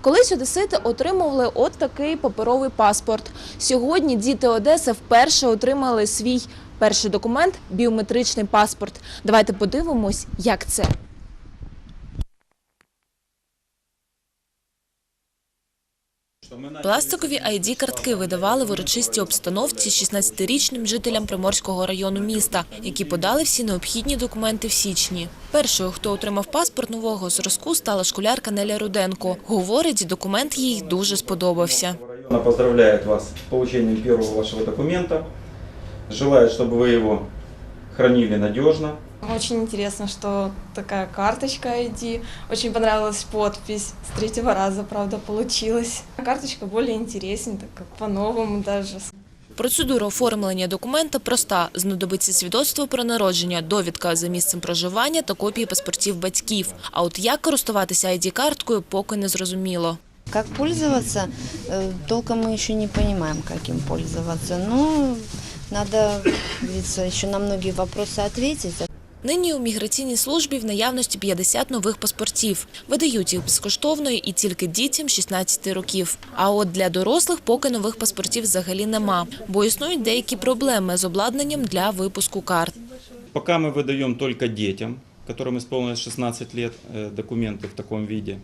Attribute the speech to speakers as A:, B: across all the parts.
A: Колись одесити отримували от такий паперовий паспорт. Сьогодні діти Одеси вперше отримали свій перший документ біометричний паспорт. Давайте подивимось, як це. Пластикові id картки видавали в урочистій обстановці 16-річним жителям Приморського району міста, які подали всі необхідні документи в січні. Першою, хто отримав паспорт нового зразку, стала школярка Неля Руденко. Говорить, документ їй дуже сподобався.
B: Она поздравляет вас с получением первого вашего документа. Желает, чтобы вы его хранили надежно.
C: Очень интересно, что такая карточка ID. Очень понравилась подпись. С третьего раза, правда, получилось. Карточка более интереснее, так как по-новому даже.
A: Процедура оформлення документа проста. Знадобиться свідоцтво про народження, довідка за місцем проживання та копії паспортів батьків. А от як користуватися ID-карткою, поки не зрозуміло.
D: Как пользоваться, э, толком мы еще не понимаем, как им пользоваться. Но надо, как говорится, еще на многие вопросы ответить.
A: Нині у міграційній службі в наявності 50 нових паспортів. Видають їх безкоштовно і тільки дітям 16 років. А от для дорослих поки нових паспортів взагалі нема, бо існують деякі проблеми з обладнанням для випуску карт.
B: Пока мы выдаем только детям, которым исполнилось 16 лет, э, документы в таком виде.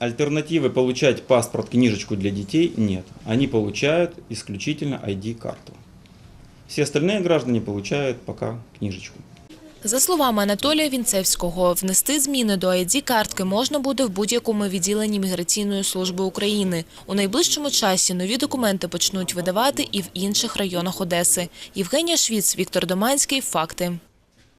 B: Э, Альтернативы получать паспорт, книжечку для детей нет. Они получают исключительно ID-карту. Все остальные граждане получают пока книжечку.
A: За словами Анатолія Вінцевського, внести зміни до ID-картки можна буде в будь-якому відділенні міграційної служби України. У найближчому часі нові документи почнуть видавати і в інших районах Одеси. Євгенія Швіц, Віктор Доманський. Факти.